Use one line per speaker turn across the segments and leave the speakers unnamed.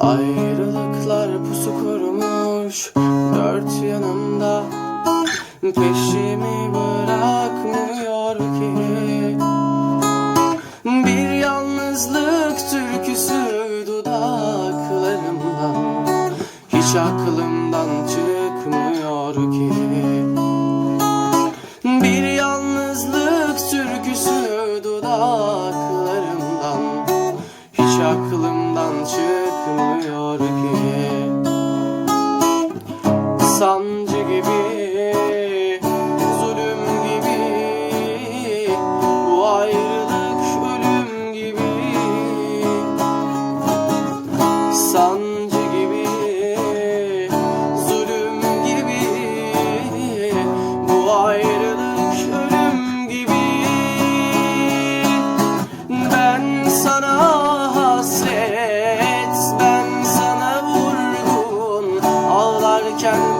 Ayrılıklar pusu kurmuş dört yanımda. Peşimi bırakmıyor ki. Bir yalnızlık türküsü dudaklarımdan Hiç aklımdan çıkmıyor ki. Bir yalnızlık türküsü dudaklarımdan bakmıyor ki. Sandım jungle.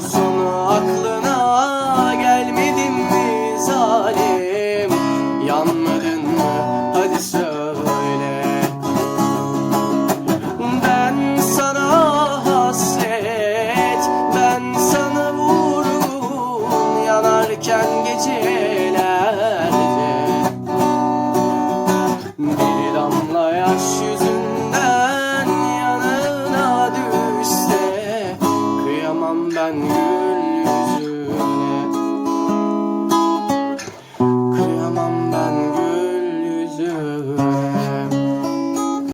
sonu aklına gelmedin mi zalim? Yanmadın mı? Hadi söyle. Ben sana hasret Ben sana vurdum yanarken gecelerde Bir damla yaş one.